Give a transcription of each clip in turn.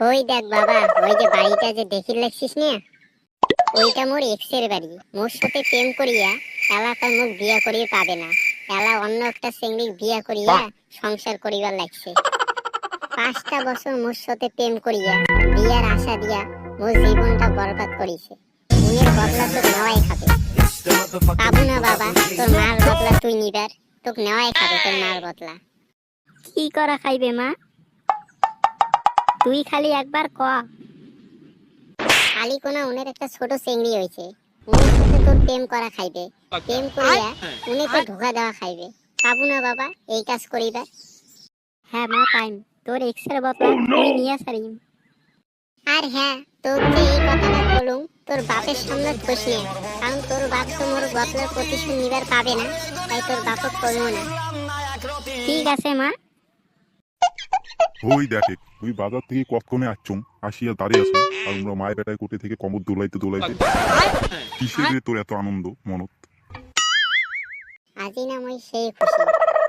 ওই দেখ বাবা, ওই যে বাড়িটা যে দেখি লাগছিস না? ওইটা মোর এক্সের বাড়ি। মোর সাথে প্রেম করিয়া এলাকার মুখ বিয়া করিয়ে পাবে না। এলা অন্য একটা সেঙ্গি বিয়া করিয়া সংসার করিবার লাগছে। পাঁচটা বছর মোর সাথে প্রেম করিয়া বিয়ার আশা দিয়া মোর জীবনটা বরবাদ করিছে। উনের বদলা তোর নেওয়াই খাবে। পাবো না বাবা, তোর মার বদলা তুই নিবার। তোকে নেওয়াই খাবে তোর মার বদলা। কি করা খাইবে মা? তুই খালি একবার ক। খালি কোনা উনের একটা ছোট চেংড়ি হয়েছে। উনের সাথে তোর প্রেম করা খাইবে। প্রেম করিয়া উনি তো ধোকা দেওয়া খাইবে। পাবো না বাবা এই কাজ করিবা। হ্যাঁ মা পাইম। তোর এক্সের বদলা তুই নিয়ে সারিম আর হ্যাঁ যে এই কথাটা বলুম তোর বাপের সামনে ধোস নিয়ে। কারণ তোর বাপ তো মোর বদলার প্রতিশোধ নিবার পাবে না তাই তোর বাপক করব না। ঠিক আছে মা। ওই দেখে ওই বাজার থেকে কতক্ষণে আসছুম আসিয়া দাঁড়িয়ে আছো আর আমরা মায়ের বেটায় কোটে থেকে কমর দোলাইতে দোলাইতে। কিসের তোর এত আনন্দ মনত? আজি না মই সেই খুশি।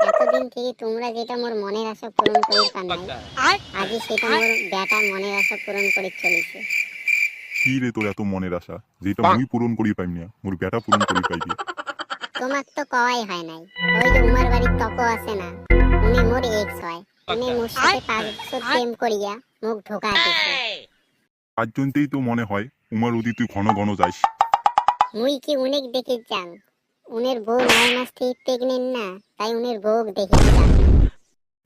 এতদিন থেকে তোমরা যেটা মোর মনের আশা পূরণ করি পার নাই আজি সেটা মোর বেটা মনের আশা পূরণ করে চলেছে। কি রে তোর এত মনের আশা? যেটা মুই পূরণ করি পাইম না মোর বেটা পূরণ করি পাইবি। তোমার তো কওয়াই হয় নাই ওই যে উমার বাড়ির তক আছে না উনি মোর এক্স হয়। উনি মোর পাঁচ বছর প্রেম করিয়া মুখ ঢোকা দিছে। আজ তো মনে হয় উমার অদি তুই ঘন ঘন যাইস। মুই কি উনেক দেখে যান উনের বউ নয় মাস থেকে প্রেগনেন্ট না তাই উনের বউ দেখে যান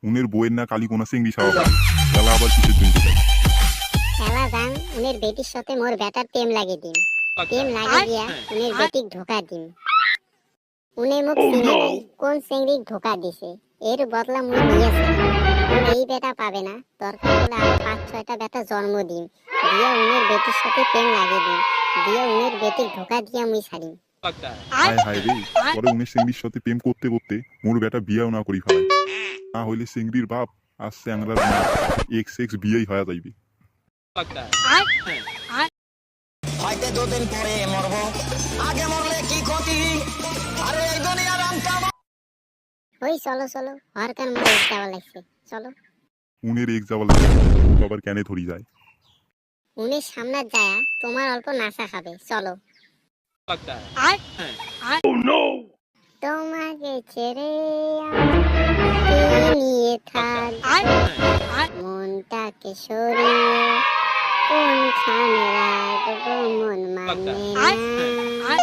উনের বইয়ের না কালী কোনা সিংড়ি সাওয়া খেলা আবার কিসের জন্য যাই খেলা যান উনের বেটির সাথে মোর বেটার প্রেম লাগিয়ে দিন প্রেম লাগিয়ে দিয়া উনের বেটিক ধোকা দিন উনি মুখ চিনে নাই কোন ধোকা দিছে এর বদলা মুই নিয়েছে। এই বেটা পাবে না। দরকার হলে আরও পাঁচ ছয়টা বেটা জন্ম দিন দিয়ে উনের বেটির সাথে প্রেম লাগিয়ে দিন দিয়ে উনের বেটিক ধোকা দিয়া মুই ছাড়িম। হায় হায় রে। পরে উনের সিংড়ির সাথে প্রেম করতে করতে মোর বেটা বিয়াও না করি ফেলাই না হইলে সিংড়ির বাপ আর স্যাংরার মা এক্স এক্স বিয়েই হয়ে যাইবে। হয়তো দুদিন পরে মরবো। আগে মরলে কি ক্ষতি? আরে এই দুনিয়ার আমটা ওই চলো চলো। হরকার মোর যাওয়া লাগছে। চলো। উনের এক্স যাওয়া লাগে ও কেনে ধরি যায়? উনি সামনে যায় তোমার অল্প নাশা খাবে। চলো। তোমাকে ছেড়ে নিয়ে থাক। মনটাকে সরিয়ে কোনখানে রাখব মন মানে না।